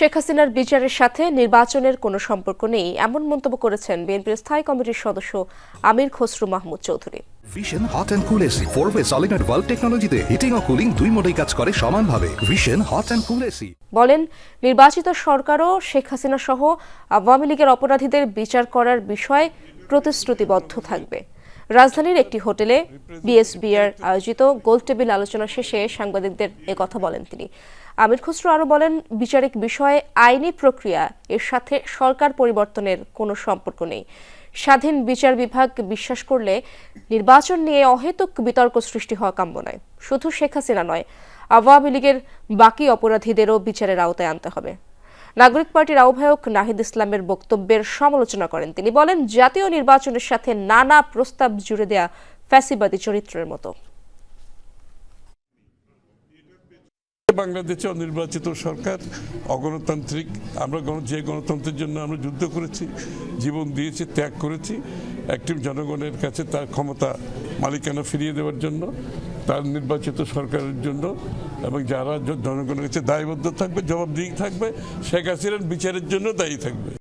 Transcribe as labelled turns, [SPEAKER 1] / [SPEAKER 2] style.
[SPEAKER 1] শেখ হাসিনার বিচারের সাথে নির্বাচনের কোনো সম্পর্ক নেই এমন মন্তব্য করেছেন বিএনপির স্থায়ী কমিটির সদস্য Amir Khasru Mahmud Chowdhury
[SPEAKER 2] vision hot and cool AC four way solid and টেকনোলজিতে হিটিং ও কুলিং দুই মোডেই কাজ করে সমানভাবে vision hot and cool AC
[SPEAKER 1] বলেন নির্বাচিত সরকারও শেখ হাসিনা সহ আওয়ামী লীগের অপরাধীদের বিচার করার বিষয়ে প্রতিশ্রুতিবদ্ধ থাকবে রাজধানীর একটি হোটেলে বিএসবিআর আয়োজিত টেবিল আলোচনা শেষে সাংবাদিকদের কথা বলেন তিনি আমির খুসরু আরও বলেন বিচারিক বিষয়ে আইনি প্রক্রিয়া এর সাথে সরকার পরিবর্তনের কোনো সম্পর্ক নেই স্বাধীন বিচার বিভাগ বিশ্বাস করলে নির্বাচন নিয়ে অহেতুক বিতর্ক সৃষ্টি হওয়া কাম্য নয় শুধু শেখ হাসিনা নয় আওয়ামী লীগের বাকি অপরাধীদেরও বিচারের আওতায় আনতে হবে নাগরিক পার্টির আহ্বায়ক নাহিদ ইসলামের বক্তব্যের সমালোচনা করেন তিনি বলেন জাতীয় নির্বাচনের সাথে নানা প্রস্তাব জুড়ে দেয়া ফ্যাসিবাদী চরিত্রের মতো
[SPEAKER 3] বাংলাদেশে অনির্বাচিত সরকার অগণতান্ত্রিক আমরা গণ যে গণতন্ত্রের জন্য আমরা যুদ্ধ করেছি জীবন দিয়েছি ত্যাগ করেছি একটি জনগণের কাছে তার ক্ষমতা মালিকানা ফিরিয়ে দেওয়ার জন্য তার নির্বাচিত সরকারের জন্য এবং যারা জনগণের কাছে দায়বদ্ধ থাকবে জবাবদিহি থাকবে শেখ হাসিনার বিচারের জন্য দায়ী থাকবে